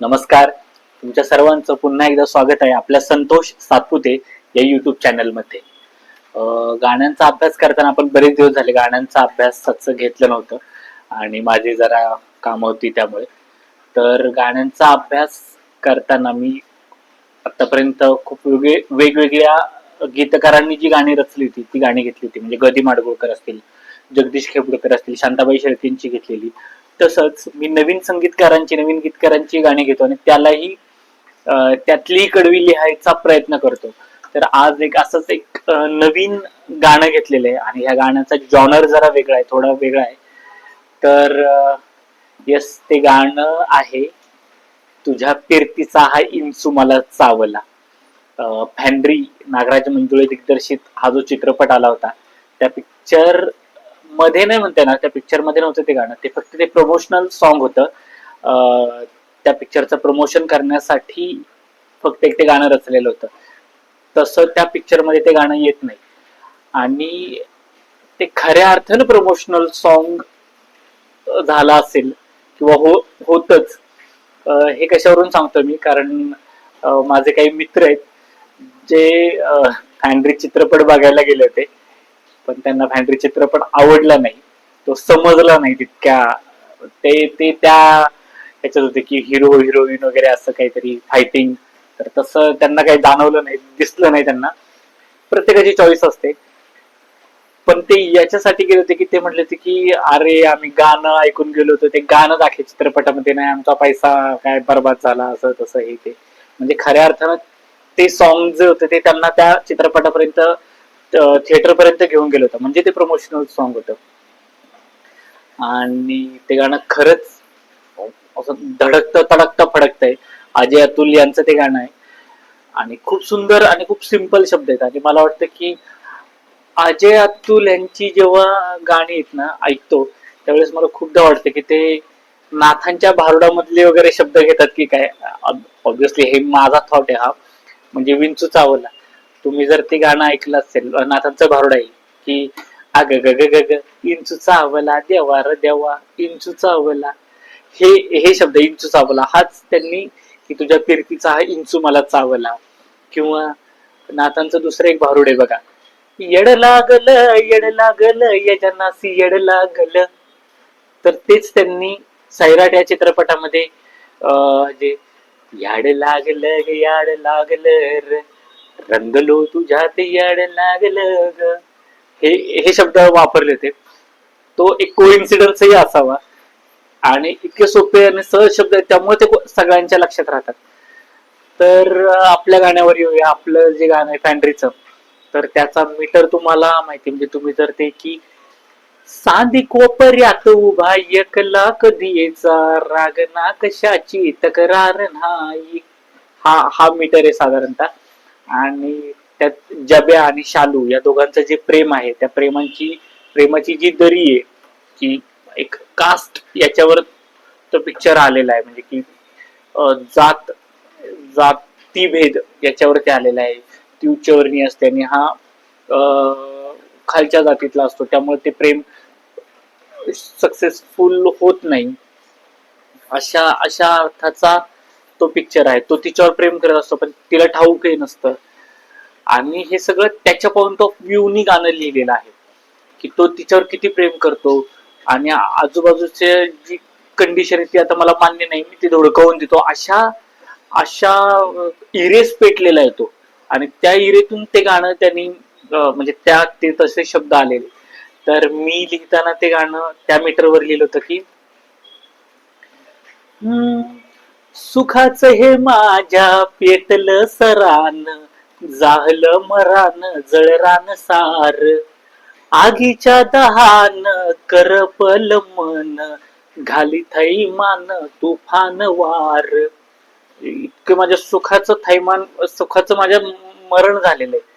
नमस्कार. तुमच्या सर्वांचं पुन्हा एकदा स्वागत आहे आपल्या संतोष सातपुते या युट्यूब चॅनलमध्ये अं, गाण्यांचा अभ्यास करताना आपण बरेच दिवस झाले गाण्यांचा अभ्यास घेतलं नव्हतं आणि माझी जरा काम होती त्यामुळे. तर गाण्यांचा अभ्यास करताना मी आतापर्यंत खूप वेगळे वेगवेगळ्या गीतकारांनी जी गाणी रचली होती ती गाणी घेतली होती. म्हणजे गदी माडगुळकर असतील जगदीश खेपडकर असतील शांताबाई शेळकेंची घेतलेली. तसंच मी नवीन संगीतकारांची नवीन गीतकारांची गाणी घेतो आणि त्यालाही त्यातली कडवी लिहायचा प्रयत्न करतो. तर आज एक असंच एक नवीन गाणं घेतलेलं आहे आणि ह्या गाण्याचा जॉनर जरा वेगळा आहे थोडा वेगळा आहे. तर यस ते गाणं आहे तुझ्या फिरतीचा हा इंचू मला चावला. अं, फॅन्ड्री नागराज मंजुळे दिग्दर्शित हा जो चित्रपट आला होता त्या पिक्चर मध्ये नाही म्हणते ना त्या पिक्चरमध्ये नव्हतं ते गाणं. ते फक्त ते प्रमोशनल सॉन्ग होतं. त्या पिक्चरचं प्रमोशन करण्यासाठी फक्त एक ते गाणं रचलेलं होतं. तसं त्या पिक्चरमध्ये ते गाणं येत नाही. आणि ते खऱ्या अर्थानं प्रमोशनल सॉन्ग झालं असेल किंवा हो होतच. हे कशावरून सांगतो मी? कारण माझे काही मित्र आहेत जे हँड्रिक चित्रपट बघायला गेले होते. पण त्यांना भांडरी चित्रपट आवडला नाही. तो समजला नाही तितक्या. ते ते त्या ह्याच्यात होते की हिरो हिरोईन वगैरे असं काहीतरी फायटिंग तर तसं त्यांना काही जाणवलं नाही दिसलं नाही त्यांना. प्रत्येकाची चॉईस असते. पण ते याच्यासाठी गेले होते की ते म्हटले होते की अरे आम्ही गाणं ऐकून गेलो होतो. ते गाणं दाखवे चित्रपटामध्ये नाही आमचा पैसा काय बर्बाद झाला असं तसं हे ते. म्हणजे खऱ्या अर्थानं ते सॉन्ग जे होते ते त्यांना त्या चित्रपटापर्यंत थिएटर पर्यंत घेऊन गेलं होतं. म्हणजे ते प्रमोशनल सॉन्ग होतं. आणि ते गाणं खरंच असं धडकतं तडकतं फडकतंय. अजय अतुल यांचं ते गाणं आहे. आणि खूप सुंदर आणि खूप सिंपल शब्द आहेत. आणि मला वाटतं की अजय अतुल यांची जेव्हा गाणी आहेत ना ऐकतो त्यावेळेस मला खूपदा वाटतं की ते नाथांच्या भारुडामधले वगैरे शब्द घेतात की काय? ऑब्विसली हे माझा थॉट आहे हा. म्हणजे विंचू चावला. तुम्ही जर ते गाणं ऐकलं असेल नाथांचं भारुड आहे की अग ग ग ग ग इंचू चावला देवा र देवा इंचू चावला. हे हे शब्द इंचू चावला हाच त्यांनी की तुझ्या फिरतीचा हा इंचू मला चावला. किंवा नाथांचं दुसरं एक भारुड आहे बघा. येड लागल येड लागल यजनासी येड लागल. तर तेच त्यांनी सैराट या चित्रपटामध्ये अं, जे याड लागल ग याड लागल रंगलो तुझ्यात याड लागल ग. हे हे शब्द वापरले होते. तो एक कोइन्सिडन्सही असावा. आणि इतके सोपे आणि सहज शब्द आहेत त्यामुळे ते सगळ्यांच्या लक्षात राहतात. तर आपल्या गाण्यावर येऊया. आपलं जे गाणं आहे फॅन्ड्रीचं तर त्याचा मीटर तुम्हाला माहिती म्हणजे तुम्ही जर ते की सांदी कोपऱ्यात उभा एकला कधी यायचा राग ना कशाची तक्रार नाही. हा हा मीटर आहे साधारणतः. आणि त्यात जब्या आणि शालू या दोघांचं जे प्रेम आहे त्या प्रेमांची प्रेमाची जी दरी आहे की एक कास्ट याच्यावर तो पिक्चर आलेला आहे. म्हणजे की जात जातीभेद याच्यावरती आलेला आहे. ती उच्चवर्णीय असते आणि हा अं, खालच्या जातीतला असतो. त्यामुळे ते प्रेम सक्सेसफुल होत नाही. अशा अशा अर्थाचा तो पिक्चर आहे. तो तिच्यावर प्रेम करत असतो पण तिला ठाऊकही नसतं. आणि हे सगळं त्याच्या पॉइंट ऑफ व्ह्यूनी गाणं लिहिलेलं आहे. की तो तिच्यावर किती प्रेम करतो. आणि आजूबाजूचे जी कंडिशन आहे ती आता मला मान्य नाही. मी ती धुडकावून देतो. अशा अशा इरेस पेटलेला येतो आणि त्या इरेतून ते गाणं त्यांनी म्हणजे त्या ते तसे शब्द आलेले. तर मी लिहिताना ते गाणं त्या मीटरवर लिहिलं होतं की हम्म, सुखाच हे माझ्या पेटलं सरान जाहल मरान जळरान सार. आगीच्या दहान करपल मन घाली थैमान तुफान वार. इतकं माझ्या सुखाचं थैमान सुखाचं माझ्या मरण झालेलं आहे.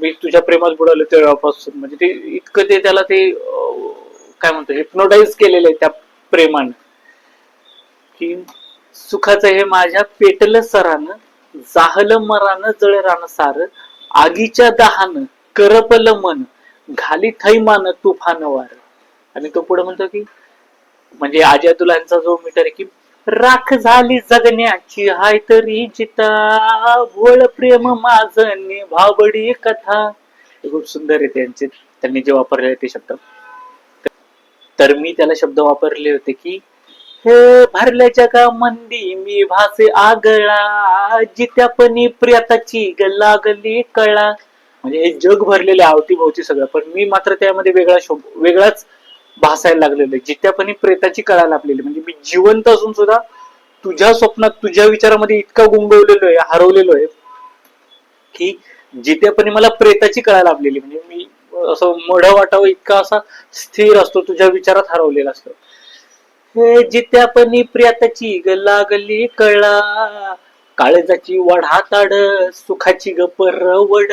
मी तुझ्या प्रेमात बुडालो तेव्हापासून. म्हणजे ते इतकं ते त्याला ते अं, काय म्हणतो हिप्नोटाईज केलेलं आहे त्या प्रेमानं. की सुखाचं हे माझ्या पेटलं सरानं जाहल मरानं जळ रान सार आगीच्या दहानं करपल मन घाली थैमान तुफान वार. आणि तो पुढे म्हणतो की म्हणजे आजी अतुलांचा जो मीटर आहे की राख झाली जगण्याची हाय तरी जिता भोळ प्रेम माझ भाबडी कथा. खूप सुंदर आहे त्यांचे त्यांनी जे वापरले ते शब्द. तर मी त्याला शब्द वापरले होते की हो, भरल्याच्या भरल्या जगा मंदी मी भासे आगळा जित्यापणी प्रियताची लागली कळा. म्हणजे हे जग भरलेले अवतीभोवती सगळं पण मी मात्र त्यामध्ये वेगळा शोभ वेगळाच भासायला लागलेलो आहे. जित्यापणी प्रेताची कळा लाभलेली म्हणजे मी जिवंत असून सुद्धा तुझ्या स्वप्नात तुझ्या विचारामध्ये इतका गुंगवलेलो आहे हरवलेलो आहे की जित्यापणी मला प्रेताची कळा लाभलेली म्हणजे मी असं मढ वाटावं इतका असा स्थिर असतो तुझ्या विचारात हरवलेला असतो. हे जित्यापणी प्रियताची ग लागली कळा. काळजाची वढा ताड सुखाची ग परवड.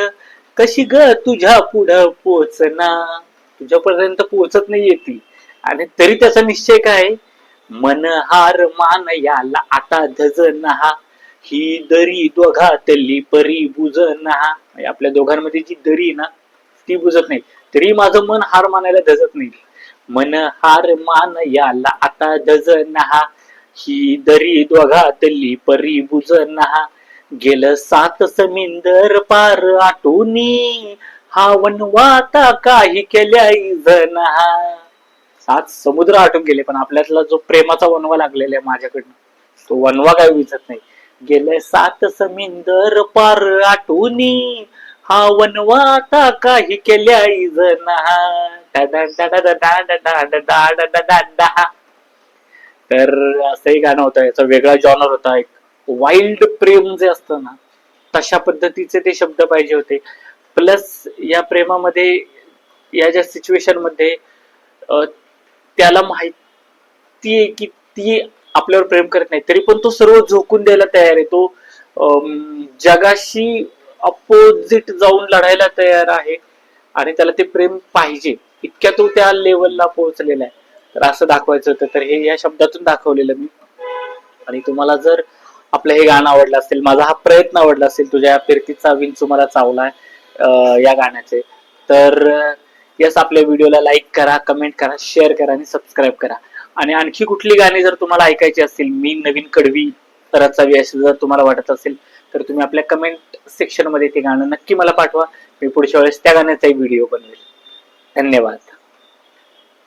कशी ग तुझ्या पुढं पोचना? तुझ्यापर्यंत पोचत नाहीये ती. आणि तरी त्याचा निश्चय काय? मन हार मान याला आता धज नहा ही दरी दोघातली परी बुज नहा म्हणजे आपल्या दोघांमध्ये जी दरी ना ती बुजत नाही. तरी माझं मन हार मानायला धजत नाही. मन हार मान याला आता धज नहा ही दरी दोघातली परी बुज नहा गेल सात समिंदर पार आटोनी. हा वनवाता काही केल्या इजनहा सात समुद्र आटून गेले पण आपल्यातला जो प्रेमाचा वनवा लागलेला आहे माझ्याकडनं तो वनवा काय विचत नाही. गेले सात समिंदर पार आटोनी. हा वनवाता काही केल्या इजनहा तर असंही गाणं होतं याचा वेगळा जॉनर होता एक वाईल्ड प्रेम जे असतं ना तशा पद्धतीचे ते शब्द पाहिजे होते प्लस या प्रेमामध्ये या ज्या सिच्युएशनमध्ये त्याला माहिती आहे की ती आपल्यावर प्रेम करत नाही तरी पण तो सर्व झोकून द्यायला तयार आहे तो जगाशी अपोजिट जाऊन लढायला तयार आहे आणि त्याला ते प्रेम पाहिजे इतक्या तो त्या लेवलला पोहोचलेला आहे. तर असं दाखवायचं होतं तर हे या शब्दातून दाखवलेलं मी. आणि तुम्हाला जर आपलं हे गाणं आवडलं असेल माझा हा प्रयत्न आवडला असेल तुझ्या या फिरतीचा विंच मला चावलाय या गाण्याचे तर यस आपल्या व्हिडिओला लाईक करा कमेंट करा शेअर करा आणि सबस्क्राईब करा. आणि आणखी कुठली गाणी जर तुम्हाला ऐकायची असतील मी नवीन कडवी रचावी असं जर तुम्हाला वाटत असेल तर तुम्ही आपल्या कमेंट सेक्शनमध्ये ते गाणं नक्की मला पाठवा. मी पुढच्या वेळेस त्या गाण्याचाही व्हिडिओ बनवेल. धन्यवाद.